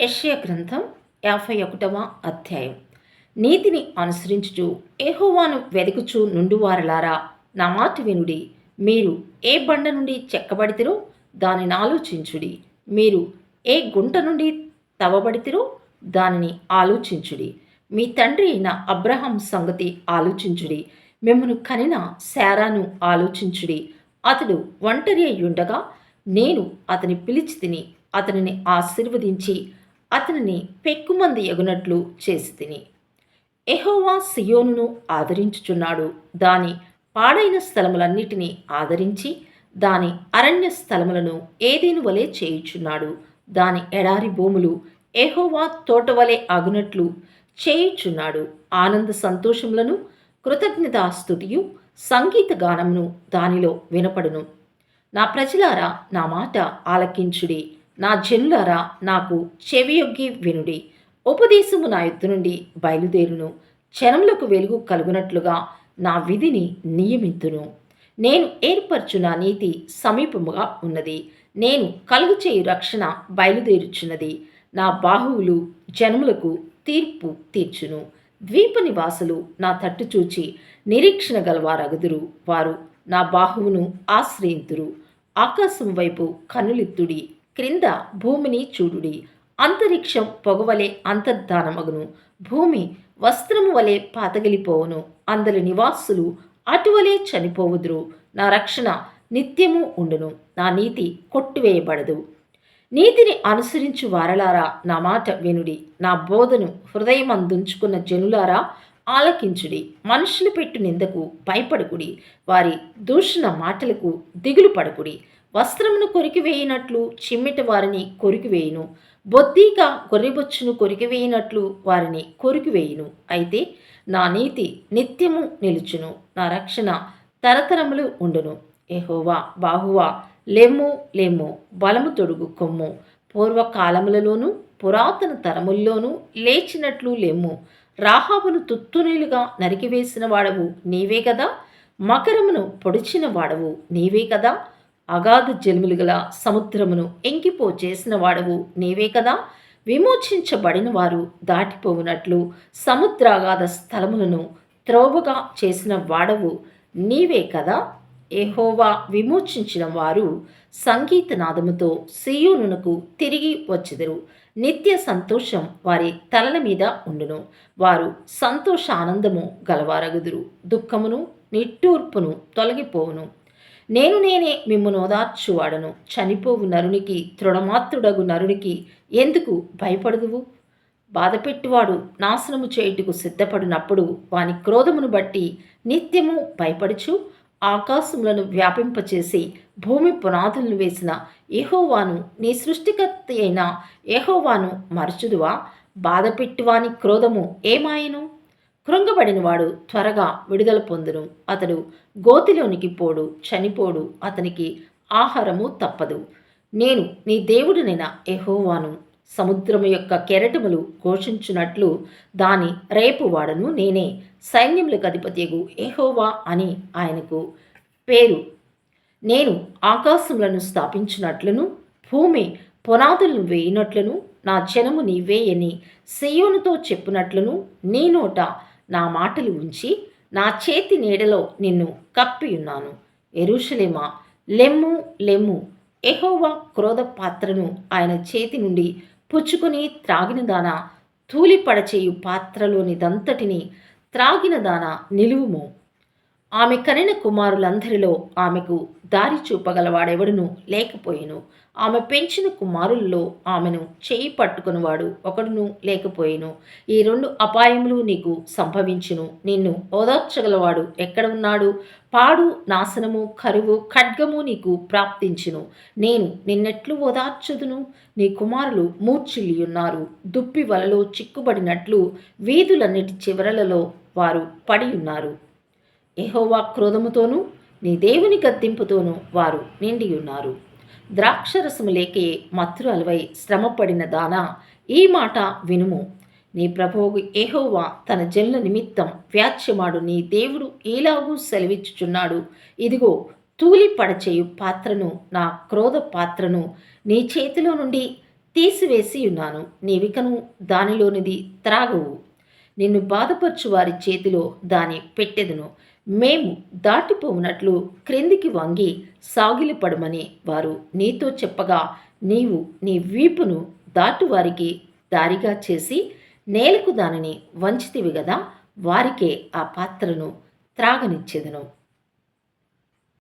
యష్య గ్రంథం యాభై ఒకటవ అధ్యాయం. నీతిని అనుసరించుచు ఏహోవాను వెదుకుచు నుండువారలారా. నా మాట వినుడి. మీరు ఏ బండ నుండి చెక్కబడితిరో దానిని ఆలోచించుడి. మీరు ఏ గుంట నుండి తవ్వబడితిరో దానిని ఆలోచించుడి. మీ తండ్రి అయిన అబ్రహం సంగతి ఆలోచించుడి. మిమ్మను కనిన శారాను ఆలోచించుడి. అతడు ఒంటరి అయ్యుండగా నేను అతని పిలిచి తిని అతనిని ఆశీర్వదించి అతనిని పెక్కుమంది ఎగునట్లు చేసి తిని. ఎహోవా సియోనును ఆదరించుచున్నాడు. దాని పాడైన స్థలములన్నిటినీ ఆదరించి దాని అరణ్య స్థలములను ఏదేను వలె చేయుచున్నాడు. దాని ఎడారి భూములు ఎహోవా తోటవలె అగునట్లు చేయుచున్నాడు. ఆనంద సంతోషములను కృతజ్ఞతాస్తుతియు సంగీత గానమును దానిలో వినపడును. నా ప్రజలారా నా మాట ఆలకించుడి. నా జనులారా నాకు చెవియొగ్గి వినుడి. ఉపదేశము నా యుద్ధ నుండి బయలుదేరును. క్షణములకు వెలుగు కలుగునట్లుగా నా విధిని నియమితును. నేను ఏర్పరచు నా నీతి సమీపముగా ఉన్నది. నేను కలుగు చేయు రక్షణ బయలుదేరుచున్నది. నా బాహువులు జనములకు తీర్పు తీర్చును. ద్వీప నివాసులు నా తట్టు చూచి నిరీక్షణ గలవారగుదురు. వారు నా బాహువును ఆశ్రయింతురు. ఆకాశం వైపు కన్నులెత్తుడి. క్రింద భూమిని చూడుడి. అంతరిక్షం పొగవలే అంతర్ధానమగును. భూమి వస్త్రము వలె పాతగిలిపోవును. అందరి నివాసులు అటువలే చనిపోవుదురు. నా రక్షణ నిత్యము ఉండును. నా నీతి కొట్టువేయబడదు. నీతిని అనుసరించు వారలారా నా మాట వినుడి. నా బోధను హృదయమందుంచుకున్న జనులారా ఆలకించుడి. మనుషులు పెట్టు నిందకు భయపడకుడి. వారి దూషణ మాటలకు దిగులు పడకుడి. వస్త్రమును కొరికివేయినట్లు చిమ్మిట వారిని కొరికివేయును. బొద్దీగా గొర్రెబొచ్చును కొరికివేయినట్లు వారిని కొరికివేయును. అయితే నా నీతి నిత్యము నిలుచును నా రక్షణ తరతరములు ఉండును. ఎహోవా బాహువా లెమ్ము లెమ్ము బలము తొడుగు కొమ్ము. పూర్వకాలములలోనూ పురాతన తరముల్లోనూ లేచినట్లు లెమ్ము. రాహాబును తుత్తునీలుగా నరికివేసిన వాడవు నీవే కదా? మకరమును పొడిచిన వాడవు నీవే కదా? అగాధ జన్ములు గల సముద్రమును ఎంకిపో చేసిన వాడవు నీవే కదా? విమోచించబడిన వారు దాటిపోవునట్లు సముద్రాగాధ స్థలములను త్రోవగా చేసిన వాడవు నీవే కదా? ఎహోవా విమోచించిన వారు సంగీతనాదముతో సియోనునకు తిరిగి వచ్చెదరు. నిత్య సంతోషం వారి తలల మీద ఉండును. వారు సంతోష ఆనందము గలవారగుదురు. దుఃఖమును నిట్టూర్పును తొలగిపోవును. నేను నేనే మిమ్మను ఓదార్చువాడను. చనిపోవు నరునికి తృణమాత్రుడగు నరునికి ఎందుకు భయపడదువు? బాధపెట్టువాడు నాశనము చేయుటకు సిద్ధపడినప్పుడు వాని క్రోధమును బట్టి నిత్యము భయపడుచు ఆకాశములను వ్యాపింపచేసి భూమి పునాదులను వేసిన ఎహోవాను నీ సృష్టికర్త అయిన ఎహోవాను మరచుదువా? బాధపెట్టువాని క్రోధము ఏమాయను? కృంగబడినవాడు త్వరగా విడుదల పొందును. అతడు గోతిలోనికి పోడు చనిపోడు అతనికి ఆహారము తప్పదు. నేను నీ దేవుడినైన ఎహోవాను సముద్రము యొక్క కెరటములు ఘోషించున్నట్లు దాని రేపు వాడను నేనే. సైన్యములకు అధిపతియగు ఎహోవా అని ఆయనకు పేరు. నేను ఆకాశములను స్థాపించినట్లును భూమి పునాదులను వేయినట్లును నా జనము నీవేయని సెయోనుతో చెప్పినట్లును నీ నోట నా మాటలు ఉంచి నా చేతి నీడలో నిన్ను కప్పియున్నాను. ఎరుషలేమా లెమ్ము లెమ్ము. ఎహోవా క్రోధ పాత్రను ఆయన చేతి నుండి పుచ్చుకొని త్రాగిన దాన తూలిపడచేయు పాత్రలోనిదంతటిని త్రాగిన దాన నిలువుము. ఆమె కనిన కుమారులందరిలో ఆమెకు దారి చూపగలవాడెవడును లేకపోయెను. ఆమె పెంచిన కుమారుల్లో ఆమెను చేయి పట్టుకునివాడు ఒకడును లేకపోయెను. ఈ రెండు అపాయములు నీకు సంభవించును. నిన్ను ఓదార్చగలవాడు ఎక్కడ ఉన్నాడు? పాడు నాశనము కరువు ఖడ్గము నీకు ప్రాప్తించును. నేను నిన్నెట్లు ఓదార్చుదును. నీ కుమారులు మూర్చిల్లి ఉన్నారు దుప్పి వలలో చిక్కుబడినట్లు వీధులన్నిటి చివరలలో వారు పడి ఉన్నారు ఎహోవా క్రోధముతోనూ నీ దేవుని గద్దింపుతోనూ వారు నిండి ఉన్నారు ద్రాక్షరసము లేకే మత్తురలవై శ్రమపడిన దానా ఈ మాట వినుము. నీ ప్రభువు ఏహోవా తన జనుల నిమిత్తం వ్యాచ్యమాడు నీ దేవుడు ఈలాగూ సెలవిచ్చుచున్నాడు. ఇదిగో తూలి పడచేయు పాత్రను నా క్రోధ పాత్రను నీ చేతిలో నుండి తీసివేసి ఉన్నాను నీవికను దానిలోనిది త్రాగవు. నిన్ను బాధపరచు వారి చేతిలో దాని పెట్టెదను. మేము దాటిపోవునట్లు క్రిందికి వంగి సాగిలిపడమని వారు నీతో చెప్పగా నీవు నీ వీపును దాటువారికి దారిగా చేసి నేలకు దానిని వంచితివి గదా వారికే ఆ పాత్రను త్రాగనిచ్చేదను.